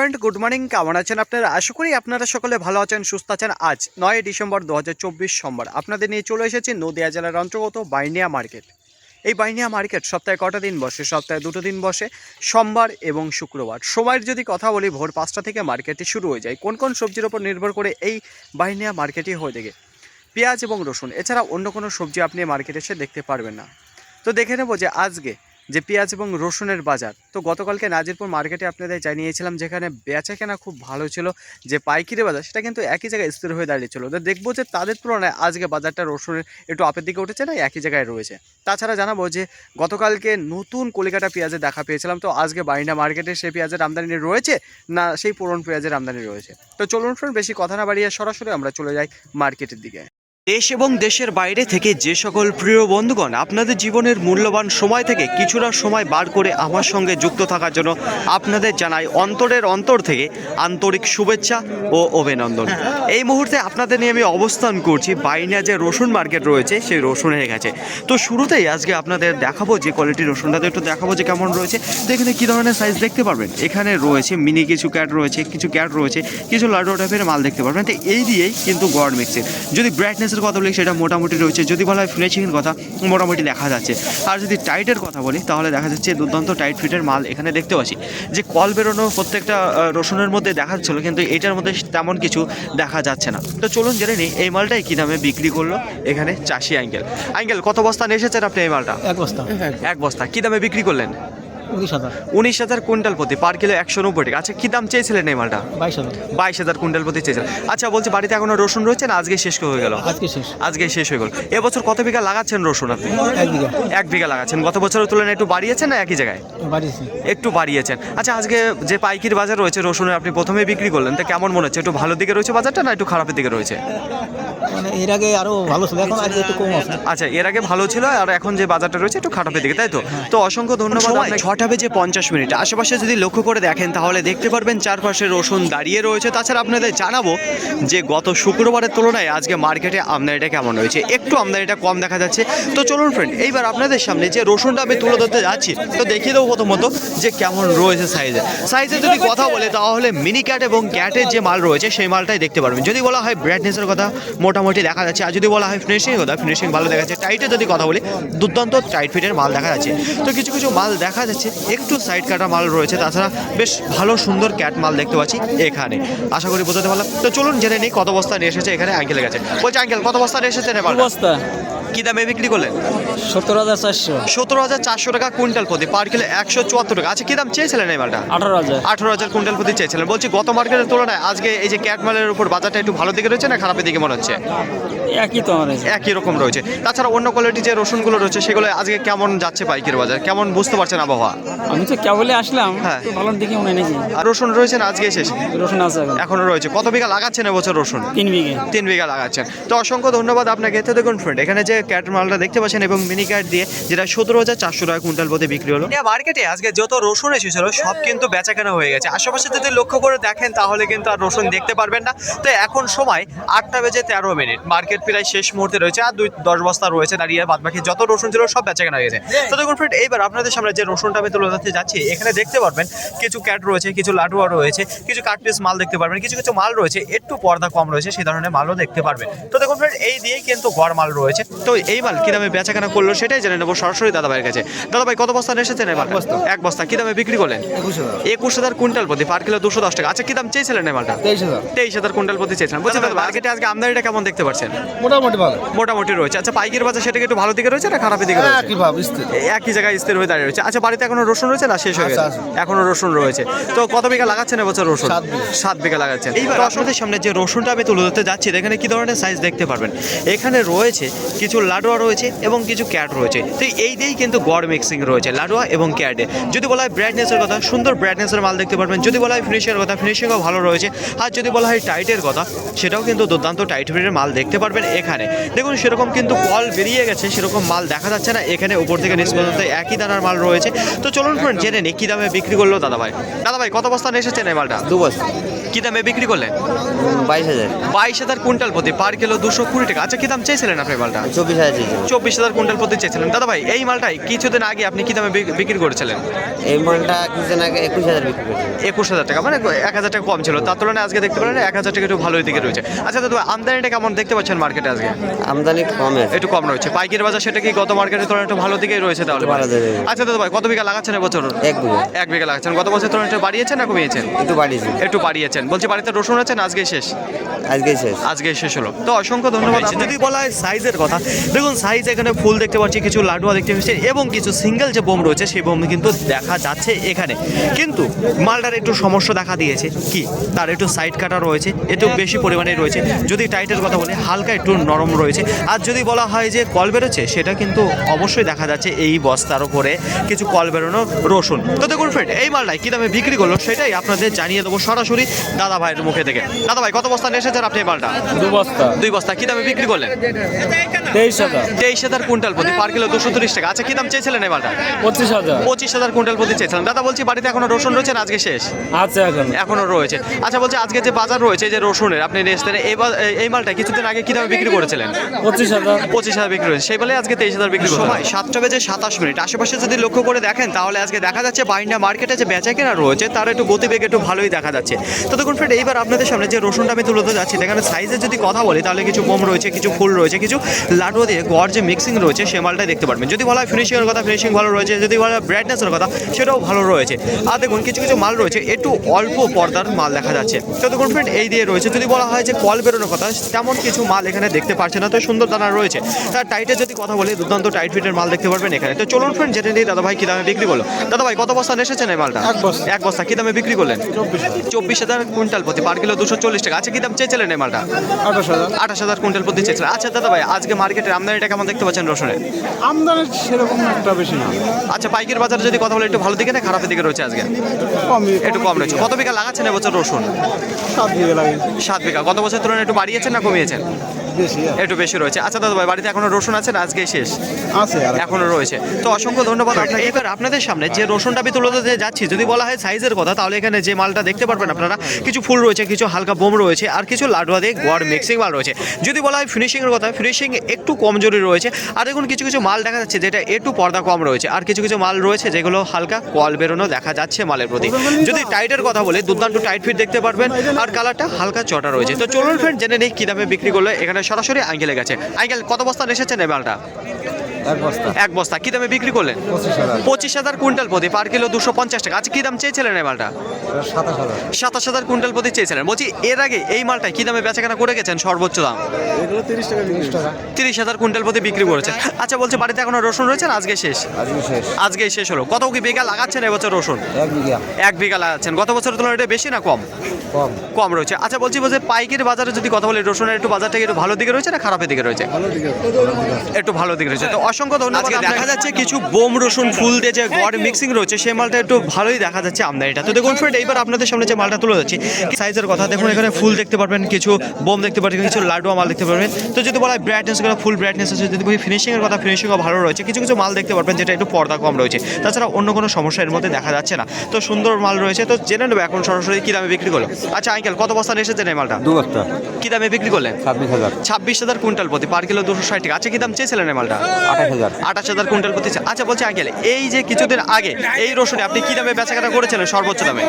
Friend good morning, কেমন আছেন আপনারা? আশা করি আপনারা সকলে ভালো আছেন, সুস্থ আছেন। আজ নয় ডিসেম্বর দু হাজার চব্বিশ সোমবার। আপনাদের নিয়ে চলে এসেছি নদিয়া জেলার অন্তর্গত বাইনিয়া মার্কেট। এই বাইনিয়া মার্কেট সপ্তাহে কটা দিন বসে? সপ্তাহে দুটো দিন বসে, সোমবার এবং শুক্রবার। সময়ের যদি কথা বলি, ভোর পাঁচটা থেকে মার্কেটটি শুরু হয়ে যায়। কোন কোন সবজির ওপর নির্ভর করে এই বাইনিয়া মার্কেটই হয়ে থাকে পেঁয়াজ এবং রসুন, এছাড়া অন্য কোনো সবজি আপনি মার্কেটে এসে দেখতে পারবেন না। তো দেখে নেব যে আজকে যে পেঁয়াজ এবং রসুনের বাজার। তো গতকালকে নাজিরপুর মার্কেটে আপনাদের জানিয়েছিলাম যেখানে বেচা কেনা খুব ভালো ছিল, যে পাইকারি বাজার সেটা কিন্তু একই জায়গায় স্থির হয়ে দাঁড়িয়েছিল তো দেখব যে তাদের তুলনায় আজকে বাজারটা রসুনের একটু আপের দিকে উঠেছে না, একই জায়গায় রয়েছে। তাছাড়া জানাব যে গতকালকে নতুন কলিকাটা পেঁয়াজে দেখা পেয়েছিলাম, তো আজকে বাইনা মার্কেটে সেই পেঁয়াজের আমদানি রয়েছে না সেই পুরনো পেঁয়াজের আমদানি রয়েছে। তো চলুন ফ্রেন্ড বেশি কথা না বাড়িয়ে সরাসরি আমরা চলে যাই মার্কেটের দিকে। দেশ এবং দেশের বাইরে থেকে যে সকল প্রিয় বন্ধুগণ আপনাদের জীবনের মূল্যবান সময় থেকে কিছুটা সময় বার করে আমার সঙ্গে যুক্ত থাকার জন্য আপনাদের জানাই অন্তরের অন্তর থেকে আন্তরিক শুভেচ্ছা ও অভিনন্দন। এই মুহূর্তে আপনাদের নিয়ে আমি অবস্থান করছি বাইনা যে রসুন মার্কেট রয়েছে, সেই রসুনের কাছে। তো শুরুতেই আজকে আপনাদের দেখাবো যে কোয়ালিটির রসুনটাতে একটু দেখাবো যে কেমন রয়েছে। তো এখানে কী ধরনের সাইজ দেখতে পারবেন। এখানে রয়েছে মিনি কিছু ক্যাট রয়েছে, কিছু ক্যাট রয়েছে, কিছু লাডো টাইপের মাল দেখতে পারবেন। তো এই দিয়েই কিন্তু গড় মিক্সের যদি ব্রাইটনেসের কথা বলি সেটা মোটামুটি রয়েছে। যদি বলা হয় ফিনিশিংয়ের কথা মোটামুটি দেখা যাচ্ছে। আর যদি টাইটের কথা বলি তাহলে দেখা যাচ্ছে দুর্দান্ত টাইট ফিটের মাল এখানে দেখতে পাচ্ছি। যে কল বেরোনো প্রত্যেকটা রসুনের মধ্যে দেখা যাচ্ছিল কিন্তু এটার মধ্যে তেমন কিছু দেখা যাচ্ছে না। তো চলুন জেনে নিই এই মালটাই কী দামে বিক্রি করল এখানে চাষি আঙ্কেল। আঙ্কেল কত বস্তা নিয়ে এসেছেন আপনি এই মালটা? এক বস্তা। এক বস্তা। কী দামে বিক্রি করলেন? উনিশ হাজার। উনিশ হাজার কুইন্টাল প্রতি পার কিলো একশো নব্বই টাকা। আচ্ছা কী দাম চেয়েছিলেন এই মালটা? বাইশ হাজার। বাইশ হাজার কুইন্টাল প্রতি চেয়েছিলেন। আচ্ছা বলছি বাড়িতে এখনও রসুন রয়েছে না আজকে শেষ হয়ে গেল? আজকে শেষ। আজকে শেষ হয়ে গেল। এবছর কত বিঘা লাগাচ্ছেন রসুন আপনি? এক বিঘা। এক বিঘা লাগাচ্ছেন। গত বছরের তুলনায় একটু বাড়িয়েছেন না একই জায়গায়? বাড়িয়েছি। একটু বাড়িয়েছেন। আচ্ছা আজকে যে পাইকির বাজার রয়েছে রসুনের আপনি প্রথমে বিক্রি করলেন তা কেমন মনে হচ্ছে? একটু ভালো দিকে রয়েছে বাজারটা না একটু খারাপের দিকে রয়েছে? মানে এর আগে আরও ভালো ছিল এখন আজকে একটু কম আছে। আচ্ছা এর আগে ভালো ছিল আর এখন যে বাজারটা রয়েছে একটু খারাপের দিকে তাই তো? তো অসংখ্য ধন্যবাদ ছটা বেজে পঞ্চাশ মিনিট। আশেপাশে যদি লক্ষ্য করে দেখেন, তাহলে দেখতে পারবেন চারপাশে রসুন দাঁড়িয়ে রয়েছে। তাছাড়া আপনাদের জানাব যে গত শুক্রবারের তুলনায় আজকে মার্কেটে আমদানিটা কেমন রয়েছে। একটু আমদানিটা কম দেখা যাচ্ছে। তো চলুন ফ্রেন্ড এইবার আপনাদের সামনে যে রসুনটা আমি তুলে ধরতে যাচ্ছি, তো দেখিয়ে দেবো প্রথমত যে কেমন রয়েছে সাইজে সাইজে যদি কথা বলে, তাহলে মিনি ক্যাট এবং ক্যাটের যে মাল রয়েছে, সেই মালটাই দেখতে পারবেন। যদি বলা হয় ব্রাইটনেসের কথা, মোটামুটি দেখা যাচ্ছে। আর যদি বলা হয় ফিনিশিংয়ের কথা ফিনিশিং ভালো দেখা যাচ্ছে। টাইটে যদি কথা বলি, দুর্দান্ত টাইট ফিটের মাল দেখা যাচ্ছে। তো কিছু কিছু মাল দেখা যাচ্ছে একটু সাইড কাটা মাল রয়েছে তাছাড়া বেশ ভালো সুন্দর ক্যাট মাল দেখতে পাচ্ছি এখানে। আশা করি বোঝাতে পারলাম। তো চলুন জেনে নিই কত বস্তা নিয়ে এসেছে এখানে আঙ্কেলের কাছে বলছে আঙ্কেল কত বস্তা নিয়ে এসেছেন এবার? বস্তা? কি দামে বিক্রি করলেন? সত্তর হাজার চারশো। সতেরো হাজার চারশো টাকা কুইন্টাল প্রতি পার কিলো একশো চুয়াত্তর টাকা। আচ্ছা কি দাম চেয়েছিলেন এই মালটা? আঠারো হাজার। আঠারো হাজার কুইন্টাল প্রতি চেয়েছিলেন। বলছি গত মার্কেটের তুলনায় আজকে এই যে ক্যাট মালের উপর বাজারটা একটু ভালো দিকে রয়েছে না খারাপের দিকে মনে হচ্ছে? একই তো আমার একই রকম রয়েছে। তাছাড়া অন্য কোয়ালিটি যে রসুনগুলো রয়েছে সেগুলো আজকে কেমন যাচ্ছে পাইকের বাজার? কেমন বুঝতে পারছেন আবহাওয়া? আমি তো কেবলে আসলাম হ্যাঁ। ভালোর দিকে মনে নাকি? আর রসুন রয়েছে আজকে শেষ? রসুন আছে এখন। রয়েছে। কত বিঘা লাগাচ্ছেন এবছর রসুন? তিন বিঘে। তিন বিঘা লাগাচ্ছেন। তো অসংখ্য ধন্যবাদ আপনাকে। তো দেখুন ফ্রেন্ড এখানে যে ক্যাট মালটা দেখতে পাচ্ছেন এবং মিনি ক্যাট দিয়ে যেটা সতেরো হাজার চারশো টাকা কুইন্টাল প্রতি বিক্রি হলো। মার্কেটে আজকে যত রসুন এসেছিল সব কিন্তু বেচা কেনা হয়ে গেছে। আশেপাশে যদি লক্ষ্য করে দেখেন তাহলে কিন্তু আর রসুন দেখতে পারবেন না। তো এখন সময় আটটা বেজে তেরো মিনিট। মার্কেট প্রায় শেষ মুহূর্তে রয়েছে আর দুই দশ বস্তা রয়েছে দাঁড়িয়ে বাদ বাকি যত রসুন ছিল সব বেচা কেনা হয়ে গেছে। তো দেখুন ফ্রেন্ড এইবার আপনাদের সামনে যে রসুনটা আমি তুলে ধরতে যাচ্ছি এখানে দেখতে পারবেন কিছু ক্যাট রয়েছে কিছু লাটুয়া রয়েছে কিছু কাট পিস মাল দেখতে পারবেন কিছু কিছু মাল রয়েছে একটু পর্দা কম রয়েছে সেই ধরনের মালও দেখতে পারবেন। তো দেখুন ফ্রেন্ড এই দিয়েই কিন্তু গড় মাল রয়েছে। তো এই মাল কি দামে বেচা কেনা করল সেটাই জেনে নেব সরাসরি দাদা ভাইয়ের কাছে। দাদা ভাই কত বস্তা এসেছেন এবার এক বস্তা। কি দামে বিক্রি করলেন? একুশ হাজার। কুইন্টাল প্রতি পার কিলো দুশো দশ টাকা। আচ্ছা কি দাম চেয়েছিলেন এই মালটা? তেইশ হাজার। কুইন্টাল প্রতি চেয়েছিলেন। বলছি মার্কেটে আজকে আমদানিটা কেমন দেখতে পাচ্ছেন মোটামুটি ভালো। মোটামুটি রয়েছে। আচ্ছা পাইকের বাজার সেটা একটু ভালো দিকে রয়েছে না খারাপের দিকে রয়েছে? একই ভাব স্থির। একই জায়গায় স্থির হয়ে দাঁড়িয়ে রয়েছে। আচ্ছা বাড়িতে এখনও রসুন রয়েছে না শেষ হয়ে গেছে? এখনও রসুন রয়েছে। তো কত বিঘা লাগাচ্ছেন এবছর রসুন? সাত বিঘা। লাগাচ্ছেন। এইবার আপনাদের সামনে যে রসুনটা আমি তুলে ধরতে যাচ্ছি এখানে কি ধরনের সাইজ দেখতে পারবেন। এখানে রয়েছে কিছু লাডুয়া রয়েছে এবং কিছু ক্যাট রয়েছে। তো এই দিয়েই কিন্তু গড় মিক্সিং রয়েছে লাডুয়া এবং ক্যাটে যদি বলা হয় ব্রাইটনেসের কথা সুন্দর ব্রাইটনেসের মাল দেখতে পারবেন। যদি বলা হয় ফিনিশিংয়ের কথা ফিনিশিংও ভালো রয়েছে। আর যদি বলা হয় টাইটের কথা সেটাও কিন্তু দুর্দান্ত টাইট ফিটের মাল দেখতে পারবেন। এখানে। দেখুন সেরকম কিন্তু কল বেরিয়ে গেছে সেরকম মাল দেখা যাচ্ছে না। এখানে উপর থেকে নিচ পর্যন্ত একই দানার মাল রয়েছে। তো চলুন ফ্রেন্ড জেনে নিই কী দামে বিক্রি করল দাদা ভাই দাদা ভাই কত বস্তা নিয়ে এসেছেন এই মালটা? দু বস্তা। কী দামে বিক্রি করলেন? বাইশ হাজার। বাইশ হাজার কুইন্টাল প্রতি পার কিলো দুশো কুড়ি টাকা। আচ্ছা কী দাম চেয়েছিলেন আপনি মালটা? চব্বিশ হাজার চব্বিশ হাজার কুইন্টাল প্রতি চেয়েছিলেন। দাদা ভাই এই মালটাই কিছুদিন আগে আপনি কী দামে বিক্রি করেছিলেন? এই মালটা কিছুদিন আগে একুশ হাজার বিক্রি করেছিল একুশ হাজার টাকা মানে এক হাজার টাকা কম ছিল। তার তুলনায় আজকে দেখতে পারেন এক হাজার টাকা একটু ভালোই দিকে রয়েছে। আচ্ছা দাদা আমদানিটা কেমন দেখতে পাচ্ছেন মার্কেটে আজকে? আমদানি কমের একটু কম রয়েছে। পাইকারি বাজার সেটা কি গত মার্কেটের তুলনায় একটু ভালো দিকেই রয়েছে তাহলে। আচ্ছা দাদা ভাই কত বিঘা লাগাচ্ছেন এবছর? এক বিঘা। এক বিঘা লাগাচ্ছেন। গত বছর তুলনায় একটু বাড়িয়েছেন না কমিয়েছেন? একটু বাড়িয়েছি। একটু বাড়িয়েছেন। বলছি বাড়িতে রসুন আছেন আজকে শেষ? আজকেই শেষ। আজকে শেষ হলো। তো অসংখ্য ধন্যবাদ যদি বলা হয় সাইজের কথা দেখুন সাইজ এখানে ফুল দেখতে পাচ্ছি কিছু লাডুয়া দেখতে পাচ্ছি এবং কিছু সিঙ্গেল যে বোম রয়েছে সেই বোম কিন্তু দেখা যাচ্ছে এখানে। কিন্তু মালটার একটু সমস্যা দেখা দিয়েছে। কি? তার একটু সাইড কাটা রয়েছে একটু বেশি পরিমাণে রয়েছে। যদি টাইটের কথা বলে হালকা একটু নরম রয়েছে। আর যদি বলা হয় যে কল বেরোচ্ছে সেটা কিন্তু অবশ্যই দেখা যাচ্ছে এই বস্তার উপরে কিছু কল বেরোনো রসুন। তো দেখুন ফ্রেন্ড এই মালটাই কী দামে বিক্রি করল সেটাই আপনাদের জানিয়ে দেবো সরাসরি দাদা ভাইয়ের মুখে থেকে। দাদা ভাই কত বস্তা নিয়ে এসেছেন আপনি এই মালটা? দু বস্তা। দুই বস্তা। কি দামে বিক্রি করলেন? তেইশ হাজার। তেইশ হাজার কুইন্টাল প্রতি পার কিলো দুশো তিরিশ টাকা। আচ্ছা কি দাম চেয়েছিলেন এই মালটা? পঁচিশ হাজার। পঁচিশ হাজার কুইন্টাল প্রতি চেয়েছিলেন দাদা বলছি বাড়িতে এখনও রসুন রয়েছে না আজকে শেষ? আছে এখন। এখনও রয়েছে। আচ্ছা বলছি আজকে যে বাজার রয়েছে যে রসুনের আপনি নিয়ে এসছেন এই মালটা কিছুদিন আগে কি দামে বিক্রি করেছিলেন। পঁচিশ হাজার। পঁচিশ হাজার বিক্রি হয়েছে সেই বলে আজকে তেইশ হাজার বিক্রি সময় সাতটা বেজে সাতাশ মিনিট। আশেপাশে যদি লক্ষ্য করে দেখেন তাহলে আজকে দেখা যাচ্ছে বাইন্ডা মার্কেটে যে বেচা কেনা রয়েছে তার একটু গতিবেগ একটু ভালোই দেখা যাচ্ছে। তো দেখুন ফ্রেন্ড এইবার আপনাদের সামনে যে রসুনটা আমি তুলে যাচ্ছি এখানে সাইজের যদি কথা বলি তাহলে কিছু বোম রয়েছে কিছু ফুল রয়েছে কিছু লাডু দিয়ে গড় যে মিক্সিং রয়েছে সে মালটাই দেখতে পারবেন। যদি বলা হয় ফিনিশিংয়ের কথা ফিনিশিং ভালো রয়েছে যদি বলা হয় ব্রাইটনেসের কথা সেটাও ভালো রয়েছে। আর দেখুন কিছু কিছু মাল রয়েছে একটু অল্প পর্দার মাল দেখা যাচ্ছে। তো দেখুন ফ্রেন্ড এই দিয়ে রয়েছে। যদি বলা হয় যে কল বেরোনোর কথা তেমন কিছু মাল এখানে দেখতে পাচ্ছে না তো সুন্দর দানা রয়েছে। তার টাইটের যদি কথা বলি দুর্দান্ত টাইট ফিটের মাল দেখতে পারবেন এখানে। তো চলুন ফ্রেন্ড যেটা নিয়ে দাদা ভাই কি দামে বিক্রি করল? দাদা ভাই কত বস্তা এসেছেন এই মালটা? এক বস্তা। কি দামে বিক্রি করলেন? চব্বিশ হাজার। কুইন্টাল প্রতি পার কিলো দুশো চল্লিশ টাকা। আচ্ছা কি দাম চেয়েছিলেন এই মালটা? আঠাশ হাজার। আঠাশ হাজার কুইন্টাল প্রতি চেয়েছিলেন। আচ্ছা দাদা ভাই আজকে মার্কেটের আমদানিটা কেমন দেখতে পাচ্ছেন রসুনের? আমদানি সেরকম একটা বেশি না। আচ্ছা পাইকের বাজার যদি কথা বলি একটু ভালো দিকে না খারাপের দিকে রয়েছে আজকে? একটু কম রয়েছে। কত বিঘা লাগাচ্ছেন এবছর রসুন? সাত বিঘে লাগে সাত বিঘা। গত বছর তুলনায় একটু বাড়িয়েছেন না কমিয়েছেন? বেশি একটু বেশি রয়েছে। আচ্ছা দাদা ভাই বাড়িতে এখনও রসুন আছে না আজকে শেষ? আছে এখনও রয়েছে। তো অসংখ্য ধন্যবাদ আপনাকে। এবার আপনাদের সামনে যে রসুনটা আমি তুলে যাচ্ছি যদি বলা হয় সাইজের কথা তাহলে এখানে যে মালটা দেখতে পারবেন আপনারা কিছু ফুল রয়েছে কিছু হালকা বোম রয়েছে আর কিছু লাডুয়া দিয়ে গড় মিক্সিং মাল রয়েছে। যদি বলা হয় ফিনিশিংয়ের কথা ফিনিশিং একটু কমজোরি রয়েছে আর দেখুন কিছু কিছু মাল দেখা যাচ্ছে যেটা একটু পর্দা কম রয়েছে আর কিছু কিছু মাল রয়েছে যেগুলো হালকা কল বেরোনো দেখা যাচ্ছে মালের প্রতি। যদি টাইটের কথা বলে দুর্দান্ত টাইট ফিট দেখতে পারবেন আর কালারটা হালকা চটা রয়েছে। তো চলুন ফ্রেন্ড জেনে নেই কী দামে বিক্রি করলে এখানে সরাসরি আঙ্কেলে গেছে। আঙ্কেল কত বস্তা এসেছেন এই এক বস্তা। এক বস্তা। কি দামে বিক্রি করলেন? পঁচিশ হাজার। কুইন্টাল প্রতি পার কিলো দুশো পঞ্চাশ টাকা। আচ্ছা কি দাম চেয়েছিলেন এই মালটা? সাতাশ হাজার। কুইন্টাল প্রতি চেয়েছিলেন। বলছি এর আগে এই মালটা কি দামে বেচাকেনা করে গেছেন সর্বোচ্চ দাম? তিরিশ হাজার। কুইন্টাল প্রতি বিক্রি করেছেন। আচ্ছা বলছে বাড়িতে এখনও রসুন রয়েছে না আজকে শেষ? আজকে শেষ। আজকেই শেষ হলো। কত কি বিঘা লাগাচ্ছেন এবছর রসুন? এক বিঘা। লাগাচ্ছেন। গত বছরের তুলনায় এটা বেশি না কম? কম। কম রয়েছে। আচ্ছা বলছি বলছে পাইকারি বাজারে যদি কথা বলি রসুনের একটু বাজারটা একটু ভালো দিকে রয়েছে না খারাপের দিকে রয়েছে। একটু ভালো দিক রয়েছে। তো অসংখ্য ধন্যবাদ আজকে দেখা যাচ্ছে কিছু বোম রসুন ফুল দিয়ে যে গড় মিক্সিং রয়েছে সেই মালটা একটু ভালোই দেখা যাচ্ছে আমদানিটা। তো দেখুন ফ্রেন্ড এইবার আপনাদের সামনে যে মালটা তুলে যাচ্ছি সাইজের কথা দেখুন এখানে ফুল দেখতে পারবেন কিছু বোম দেখতে পারবেন কিছু লাডুয়া মাল দেখতে পারবেন। তো যদি বলা হয় ব্রাইটনেস করে ফুল ব্রাইটনেস আছে যদি বলি ফিনিশিংয়ের কথা ফিনিশিংও ভালো রয়েছে কিছু কিছু মাল দেখতে পারবেন যেটা একটু পর্দা কম রয়েছে। তাছাড়া অন্য কোনো সমস্যা এর মধ্যে দেখা যাচ্ছে না। তো সুন্দর মাল রয়েছে তো জেনে নেব এখন সরাসরি কী দামে বিক্রি করল। আচ্ছা আঙ্কেল কত বস্তা নিয়ে এসেছেন এই মালটা? দু বস্তা। কী দামে বিক্রি করলেন? ছাব্বিশ হাজার। ছাব্বিশ হাজার কুইন্টাল প্রতি পার কিলো দুশো ষাট টাকা। আচ্ছা কী দাম চেয়েছিলেন এই মালটা? আঠাশ হাজার। কুইন্টাল প্রতি আচ্ছা বলছি আঙ্কেল এই যে কিছুদিন আগে এই রসুনে আপনি কি দামে বেচাকেনা করেছিলেন সর্বোচ্চ দামে?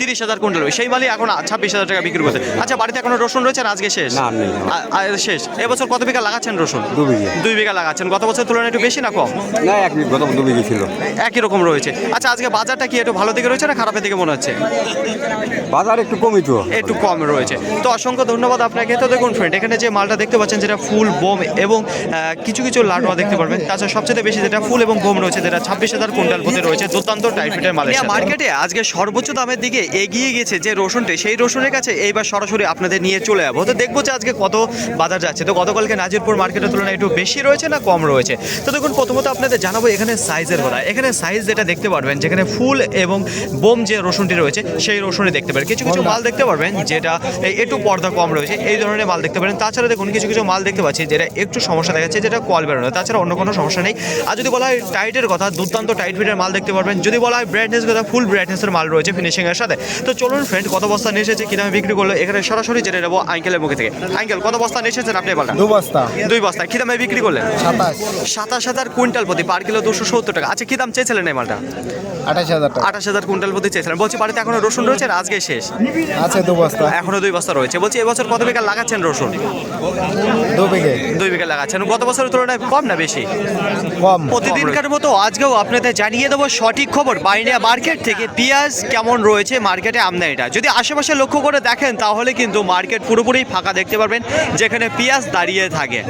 তিরিশ হাজার। কুইন্টাল। সেই মালই এখন ছাব্বিশ হাজার টাকা বিক্রি করতে আচ্ছা বাড়িতে এখনও রসুন রয়েছে আজকে শেষ? শেষ। এবছর কত বিঘা লাগাচ্ছেন রসুন? দুই বিঘা লাগাচ্ছেন। গত বছর তুলনায় একটু বেশি না কম? না এক গত দু বিঘে ছিল। একই রকম রয়েছে। আচ্ছা আজকে বাজারটা কি একটু ভালো দিকে রয়েছে না খারাপের দিকে মনে হচ্ছে? বাজার একটু কমই তো। একটু কম রয়েছে। তো অসংখ্য ধন্যবাদ আপনাকে। তো দেখুন ফ্রেন্ড এখানে যে মালটা দেখতে পাচ্ছেন যেটা ফুল বোম এবং কিছু কিছু লাডুয়া দেখতে পারবেন। তাছাড়া সবচেয়ে বেশি যেটা ফুল এবং বোম রয়েছে যেটা ছাব্বিশ হাজার কুইন্টাল প্রতি রয়েছে দুর্দান্ত টাইফিটের মাল মার্কেটে আজকে সর্বোচ্চ দামের দিকে এগিয়ে গেছে যে রসুনটি সেই রসুনের কাছে এইবার সরাসরি আপনাদের নিয়ে চলে যাব। তো দেখব যে আজকে কত বাজার যাচ্ছে। তো গতকালকে নাজিরপুর মার্কেটের তুলনায় একটু বেশি রয়েছে না কম রয়েছে? তো দেখুন প্রথমত আপনাদের জানাব এখানে সাইজের কথা। এখানে সাইজ যেটা দেখতে পারবেন যেখানে ফুল এবং বোম যে রসুনটি রয়েছে সেই রসুনটি দেখতে পারেন কিছু কিছু মাল দেখতে পারবেন যেটা একটু পর্দা কম রয়েছে এই ধরনের মাল দেখতে পারেন। তাছাড়া দেখুন কিছু কিছু মাল দেখতে পাচ্ছি যেটা একটু সমস্যা দেখাচ্ছে যেটা কল বেরোনো। তাছাড়া অন্য কোনো সমস্যা নেই। আর যদি বলা হয় টাইটের কথা দুর্দান্ত টাইট ফিটের মাল দেখতে পারবেন। যদি বলা হয় ব্রাইটনেস কথা ফুল ব্রাইটনেসের মাল রয়েছে ফিনিশিংয়ের সাথে। তো চলুন ফ্রেন্ড কত বস্তা নিয়ে এসেছে কী দামে বিক্রি করল এখানে সরাসরি জেনে নেব আঙ্কেলের মুখে থেকে। আঙ্কেল কত বস্তা নিয়ে এসেছেন আপনি বলেন? দু বস্তা। দুই বস্তা। কী দামে বিক্রি করলেন? সাতাশ। সাতাশ হাজার কুইন্টাল প্রতি পার কিলো দুশো সত্তর টাকা। আচ্ছা কী দাম চেয়েছিলেন এই মালটা? আঠাশ হাজার আঠাশ হাজার কুইন্টাল প্রতি চেয়েছিলেন। বলছি বাড়িতে এখনও রসুন রয়েছে আজকে শেষ? আছে দু বস্তা। এখনও দুই বস্তা রয়েছে। বলছি এবছর কত বিঘা লাগাচ্ছেন রসুন? দু বিঘে। দুই বিঘা লাগাচ্ছেন। গত বছরের তুলনায় কম না বেশি? কম। প্রতিদিনকার মতো আজকেও আপনাদের জানিয়ে দেবো সঠিক খবর। বাইনিয়া মার্কেট থেকে পেঁয়াজ কেমন রয়েছে মার্কেটে আমদানিটা। যদি আশেপাশে লক্ষ্য করে দেখেন তাহলে কিন্তু মার্কেট পুরোপুরি ফাঁকা দেখতে পারবেন যেখানে পেঁয়াজ দাঁড়িয়ে থাকে।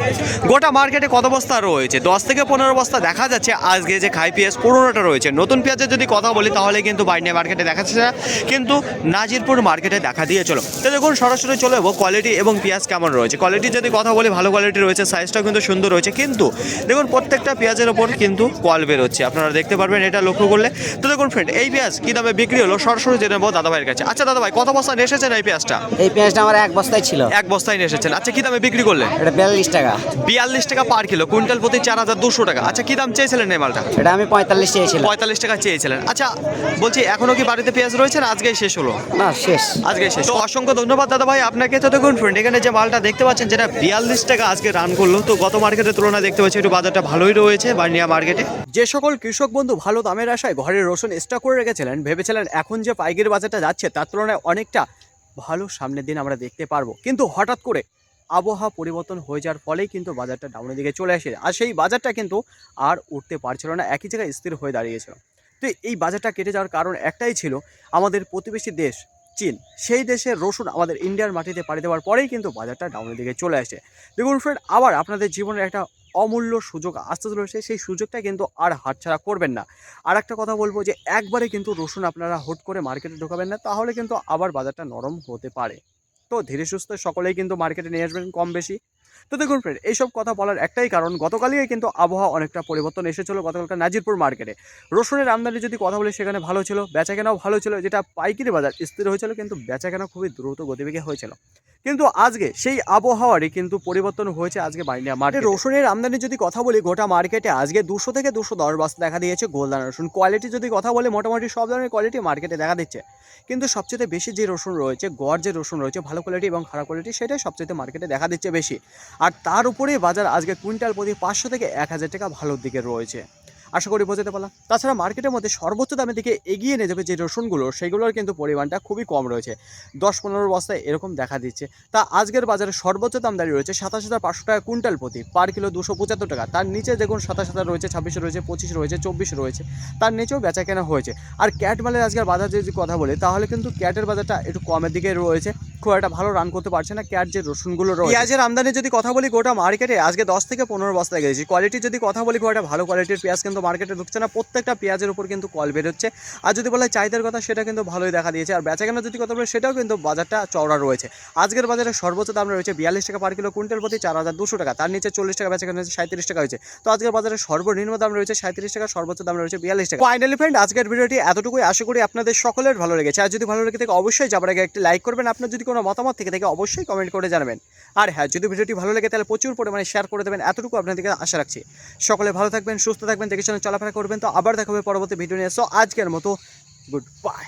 গোটা মার্কেটে কত বস্তা রয়েছে? দশ থেকে পনেরো বস্তা দেখা যাচ্ছে। আজকে যে খাই পেঁয়াজ পুরোনোটা রয়েছে। নতুন পেঁয়াজের যদি কথা বলি তাহলে কিন্তু বাইনিয়া মার্কেটে দেখা যাচ্ছে না। কিন্তু নাজিরপুর মার্কেটে দেখা দিয়ে চলো। তো দেখুন সরাসরি চলে যাব কোয়ালিটি এবং পেঁয়াজ কেমন রয়েছে? কোয়ালিটি যদি কথা বলি ভালো কোয়ালিটি রয়েছে সাইজটাও কিন্তু সুন্দর রয়েছে। কিন্তু দেখুন প্রত্যেকটা পেঁয়াজের ওপর কিন্তু কল বেরোচ্ছে। আপনারা দেখতে পারবেন এটা লক্ষ্য করলে। তো দেখুন ফ্রেন্ড এই পেঁয়াজ কী দামে বিক্রি হলো? সরাসরি জেনে নেব দাদাভাইয়ের কাছে। আচ্ছা দাদা ভাই কত বস্তা নিয়ে এসেছেন এই পেঁয়াজটা? এই পেঁয়াজটা আমার এক বস্তায় ছিল। এক বস্তায় নিয়ে এসেছেন। আচ্ছা কী দামে বিক্রি করলেন? এটা বিয়াল্লিশ টাকা। বিয়াল্লিশ টাকা পার কিলো। কুইন্টাল প্রতি চার হাজার দুশো টাকা। আচ্ছা কী দাম চেয়েছিলেন এই মালটা? এটা আমি পঁয়তাল্লিশ চেয়েছিলাম। পঁয়তাল্লিশ টাকা চেয়েছিলেন। আচ্ছা বলছি এখনও কি বাড়িতে পেঁয়াজ রয়েছে না আজকেই শেষ হলো? না শেষ। আজকে শেষ। তো অসংখ্য ধন্যবাদ দাদা ভাই আপনাকে। তো দেখুন ফ্রেন্ড এখানে যে মালটা দেখতে পাচ্ছেন যেটা বিয়াল্লিশ টাকা আজকে রান করল তো গত মার্কেটের তুলনায় দেখতে পাচ্ছি একটু বাজারটা ভালোই রয়েছে বার্নিয়া মার্কেটে। যে সকল কৃষক বন্ধু ভালো দামের আশায় ঘরের রসুন স্টক করে রেখেছিলেন, ভেবেছিলেন এখন যে পাইকারি বাজারটা যাচ্ছে তার তুলনায় অনেকটা ভালো সামনের দিন আমরা দেখতে পারব। কিন্তু হঠাৎ করে আবহাওয়া পরিবর্তন হয়ে যাওয়ার ফলেই কিন্তু বাজারটা ডাউনের দিকে চলে আসে। আর সেই বাজারটা কিন্তু আর উঠতে পারছিল না, একই জায়গায় স্থির হয়ে দাঁড়িয়েছিল। তো এই বাজারটা কেটে যাওয়ার কারণ একটাই ছিল, আমাদের প্রতিবেশী দেশ চীন, সেই দেশের রসুন আমাদের ইন্ডিয়ার মাটিতে পাড়ি দেওয়ার পরেই কিন্তু বাজারটা ডাউনের দিকে চলে আসে। দেখুন ফ্রেন্ড আবার আপনাদের জীবনের একটা অমূল্য সুযোগ আসতে চলেছে, সেই সুযোগটা কিন্তু আর হাতছাড়া করবেন না। আর একটা কথা বলব যে, একবারে কিন্তু রসুন আপনারা হুট করে মার্কেটে ঢোকাবেন না, তাহলে কিন্তু আবার বাজারটা নরম হতে পারে। তো ধীরে সুস্থ সকলেই কিন্তু মার্কেটে নিয়ে আসবেন কম বেশি। তো দেখুন ফ্রেন্ড এইসব কথা বলার একটাই কারণ, গতকালই কিন্তু আবহাওয়া অনেকটা পরিবর্তন এসেছিল গতকালকার নাজিরপুর মার্কেটে। রসুনের আমদানি যদি কথা বলি, সেখানে ভালো ছিল, বেচাকেনাও ভালো ছিল, যেটা পাইকারি বাজার স্থির হয়েছিল, কিন্তু বেচাকেনা খুবই দ্রুত গতিবেগে হয়েছিল। কিন্তু আজকে সেই আবহাওয়ারই কিন্তু পরিবর্তন হয়েছে আজকে বাইনিয়া মার্কেট। রসুনের আমদানি যদি কথা বলি, গোটা মার্কেটে আজকে দুশো থেকে দুশো দশ বস্তা দেখা দিয়েছে গোলদানা রসুন। কোয়ালিটি যদি কথা বলি, মোটামুটি সব ধরনের কোয়ালিটি মার্কেটে দেখা দিচ্ছে। কিন্তু সবচেয়ে বেশি যে রসুন রয়েছে, গড় যে রসুন রয়েছে, ভালো কোয়ালিটি এবং খারাপ কোয়ালিটি সেটাই সবচেয়ে মার্কেটে দেখা দিচ্ছে বেশি। আর তার উপরেই বাজার আজকে কুইন্টাল প্রতি পাঁচশো থেকে এক হাজার টাকা ভালোর দিকে রয়েছে। আশা করি বোঝাতে পারলাম। তাছাড়া মার্কেটের মধ্যে সর্বোচ্চ দামের দিকে এগিয়ে নিয়ে যাবে যে রসুনগুলো, সেগুলোর কিন্তু পরিমাণটা খুবই কম রয়েছে। দশ পনেরো বস্তায় এরকম দেখা দিচ্ছে। তা আজকের বাজারে সর্বোচ্চ দাম দাঁড়িয়ে রয়েছে সাতাশ হাজার পাঁচশো টাকা কুইন্টাল প্রতি। পার কিলো দুশো পঁচাত্তর টাকা। তার নিচে দেখুন সাতাশ হাজার রয়েছে ছাব্বিশ রয়েছে, পঁচিশ রয়েছে, চব্বিশ রয়েছে। তার নিচেও বেচা কেনা হয়েছে। আর ক্যাট মালের আজকের বাজার যদি কথা বলি, তাহলে কিন্তু ক্যাটের বাজারটা একটু কমের দিকে রয়েছে। খুব একটা ভালো রান করতে পারছে না ক্যাট যে রসুনগুলো রয়েছে। পেঁয়াজের আমদানি যদি কথা বলি গোটা মার্কেটে আজকে দশ থেকে পনেরো বস্তা গেছি। কোয়ালিটি যদি কথা বলি খুব একটা ভালো কোয়ালিটির পেঁয়াজ কিন্তু মার্কেটে ঢুকছে না। প্রত্যেকটা পেঁয়াজের উপর কিন্তু কল বেরোচ্ছে। আর যদি বলা হয় চাহিদার কথা সেটা কিন্তু ভালোই দেখা দিয়েছে। আর বেচাকেনা যদি কথা বলি সেটাও কিন্তু বাজারটা চওড়া রয়েছে। আজকের বাজারে সর্বোচ্চ দাম রয়েছে বিয়াল্লিশ টাকা পার কিলো কুইন্টাল প্রতি চার হাজার দুশো টাকা। তার নিচে চল্লিশ টাকা বেচাকেনা হয়েছে সাঁত্রিশ টাকা হয়েছে। তো আজকের বাজারে সর্বনিম্ন দাম রয়েছে সাঁত্রিশ টাকা সর্বোচ্চ দাম রয়েছে বিয়াল্লিশ টাকা। ফাইনালি ফ্রেন্ড আজকের ভিডিওটি এতটুকুই। আশা করি আপনাদের সকলের ভালো লেগেছে। আর যদি ভালো লেগে থাকে অবশ্যই যাবার আগে একটি লাইক করবেন। আপনার যদি কোনো মতামত থেকে থেকে অবশ্যই কমেন্ট করে জানাবেন। আর হ্যাঁ যদি ভিডিওটি ভালো লাগে, তাহলে প্রচুর পরিমাণে শেয়ার করে দেবেন। এতটুকু আপনাদেরকে আশা রাখছি। সকলে ভালো থাকবেন, সুস্থ থাকবেন, দেখে চলাফেরা করবেন। তো আবার দেখাবে পরবর্তী ভিডিও নিয়ে। আজকের মতো গুড বাই